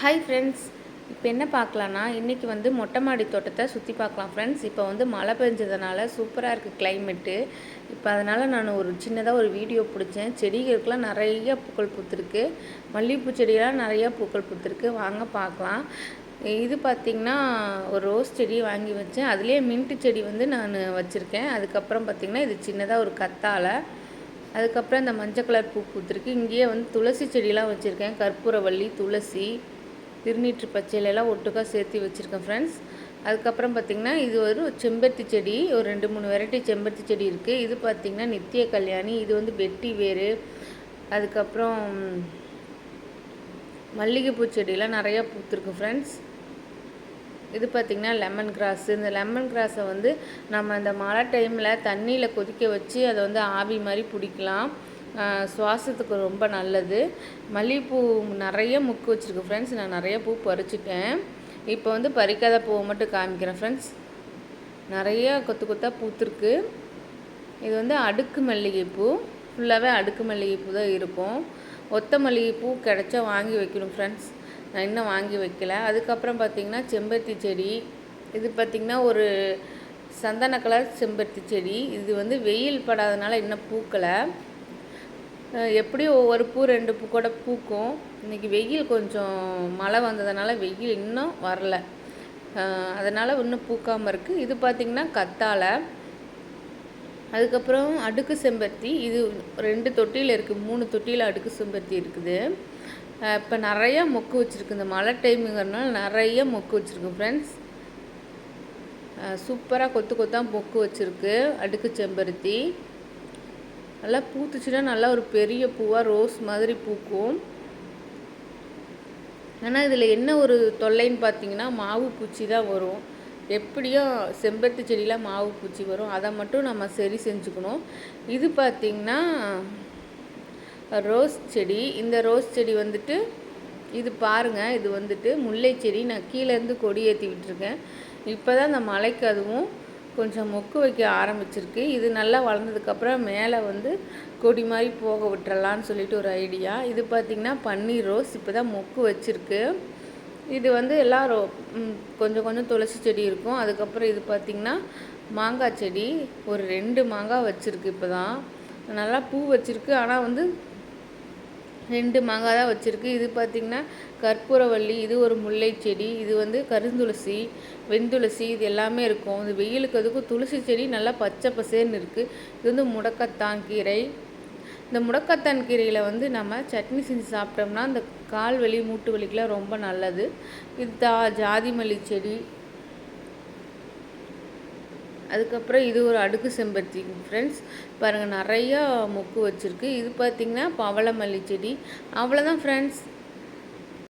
Hi friends இப்போ என்ன பார்க்கலான்னா இன்றைக்கி வந்து மொட்டை மாடி தோட்டத்தை சுற்றி பார்க்கலாம் ஃப்ரெண்ட்ஸ் இப்போ வந்து மழை பெஞ்சதுனால சூப்பராக இருக்குது கிளைமேட்டு இப்போ அதனால் நான் ஒரு சின்னதாக ஒரு வீடியோ பிடிச்சேன். செடிகளுக்கெலாம் நிறைய பூக்கள் பூத்துருக்கு. மல்லிகைப்பூ செடியெல்லாம் நிறையா பூக்கள் பூத்துருக்கு. வாங்க பார்க்கலாம். இது பார்த்திங்கன்னா ஒரு ரோஸ் செடி வாங்கி வச்சேன். அதுலேயே மின்ட்டு செடி வந்து நான் வச்சுருக்கேன். அதுக்கப்புறம் பார்த்திங்கன்னா இது சின்னதாக ஒரு கத்தாழை. அதுக்கப்புறம் இந்த மஞ்சள் கலர் பூ பூத்துருக்கு. இங்கேயே வந்து துளசி செடியெலாம் வச்சுருக்கேன். கற்பூரவள்ளி துளசி. திருநீற்று பச்சையிலலாம் ஒட்டுக்கா சேர்த்து வச்சுருக்கேன் ஃப்ரெண்ட்ஸ் அதுக்கப்புறம் பார்த்திங்கன்னா இது ஒரு செம்பருத்தி செடி. ஒரு ரெண்டு மூணு வெரைட்டி செம்பருத்தி செடி இருக்குது இது பார்த்திங்கன்னா நித்திய கல்யாணி. இது வந்து வெட்டி வேறு அதுக்கப்புறம் மல்லிகைப்பூ செடியெலாம் நிறையா பூத்துருக்கு ஃப்ரெண்ட்ஸ் இது பார்த்திங்கன்னா லெமன் கிராஸ் இந்த லெமன் கிராஸை வந்து நம்ம அந்த மழை டைமில் தண்ணியில் கொதிக்க வச்சு அதை வந்து ஆவி மாதிரி பிடிக்கலாம். சுவாசத்துக்கு ரொம்ப நல்லது. மல்லிகைப்பூ நிறைய முக்கு வச்சுருக்கு ஃப்ரெண்ட்ஸ் நான் நிறைய பூ பறிச்சிட்டேன். இப்போ வந்து பறிக்காத பூவை மட்டும் காமிக்கிறேன் ஃப்ரெண்ட்ஸ் நிறைய கொத்து கொத்தாக பூத்துருக்கு. இது வந்து அடுக்கு மல்லிகைப்பூ. ஃபுல்லாகவே அடுக்கு மல்லிகைப்பூ தான் இருக்கும். ஒத்த மல்லிகைப்பூ கிடச்சா வாங்கி வைக்கணும் ஃப்ரெண்ட்ஸ் நான் இன்னும் வாங்கி வைக்கல. அதுக்கப்புறம் பார்த்திங்கன்னா செம்பருத்தி செடி. இது பார்த்திங்கன்னா ஒரு சந்தன கலர் செம்பருத்தி செடி. இது வந்து வெயில் படாதனால இன்னும் பூக்கலை. எப்படியும் ஒவ்வொரு பூ ரெண்டு பூ கூட பூக்கும். இன்றைக்கி வெயில் கொஞ்சம் மழை வந்ததுனால வெயில் இன்னும் வரல. அதனால் இன்னும் பூக்காமல் இருக்குது இது பார்த்திங்கன்னா கத்தாழை. அதுக்கப்புறம் அடுக்கு செம்பருத்தி. இது ரெண்டு தொட்டியில் இருக்குது மூணு தொட்டியில் அடுக்கு செம்பருத்தி இருக்குது. இப்போ நிறையா மொக்கு வச்சுருக்கு. இந்த மழை டைமுங்கிறதுனால நிறைய மொக்கு வச்சுருக்கு ஃப்ரெண்ட்ஸ் சூப்பராக கொத்து கொத்தாக மொக்கு வச்சுருக்கு. அடுக்கு செம்பருத்தி. நல்லா பூத்துச்சுன்னா நல்லா ஒரு பெரிய பூவாக ரோஸ் மாதிரி பூக்கும். ஆனால் இதில் என்ன ஒரு தொல்லைன்னு பார்த்தீங்கன்னா மாவு பூச்சி தான் வரும். எப்படியும் செம்பருத்தி செடியில் மாவு பூச்சி வரும். அதை மட்டும் நம்ம சரி செஞ்சுக்கணும். இது பார்த்திங்கன்னா ரோஸ் செடி. இந்த ரோஸ் செடி வந்துட்டு இது பாருங்கள் இது வந்துட்டு முல்லை செடி நான் கீழேருந்து கொடி ஏற்றி விட்டுருக்கேன். இப்போ தான் இந்த மலைக்கு அதுவும் கொஞ்சம் மொக்கு வைக்க ஆரம்பிச்சிருக்கு. இது நல்லா வளர்ந்ததுக்கப்புறம் மேலே வந்து கொடி மாதிரி போக விட்டுறலான்னு சொல்லிட்டு ஒரு ஐடியா. இது பார்த்திங்கன்னா பன்னீர் ரோஸ். இப்போ தான் மொக்கு வச்சுருக்கு. இது வந்து எல்லாம் ரோ கொஞ்சம் கொஞ்சம் துளசி செடி இருக்கும். அதுக்கப்புறம் இது பார்த்திங்கன்னா மாங்காய் செடி. ஒரு ரெண்டு மாங்காய் வச்சுருக்கு இப்போ தான். நல்லா பூ வச்சுருக்கு. ஆனால் வந்து ரெண்டு மாங்காய் தான் வச்சுருக்கு. இது பார்த்திங்கன்னா கற்பூரவள்ளி இது ஒரு முல்லை செடி இது வந்து கருந்துளசி வெண்துளசி இது எல்லாமே இருக்கும். இது வெயிலுக்கு அதுக்கும் துளசி செடி நல்லா பச்சை பசேர்னு இருக்குது இது வந்து முடக்கத்தான் கீரை. இந்த முடக்கத்தான் கீரையில் வந்து நம்ம சட்னி செஞ்சு சாப்பிட்டோம்னா இந்த கால் வலி மூட்டு வலிக்கெலாம் ரொம்ப நல்லது. இது தா ஜாதி மல்லி செடி அதுக்கப்புறம் இது ஒரு அடுக்கு செம்பருத்தி ஃப்ரெண்ட்ஸ் பாருங்கள் நிறையா மொக்கு வச்சுருக்கு. இது பார்த்திங்கன்னா பவளமல்லி செடி. அவ்வளோதான் ஃப்ரெண்ட்ஸ்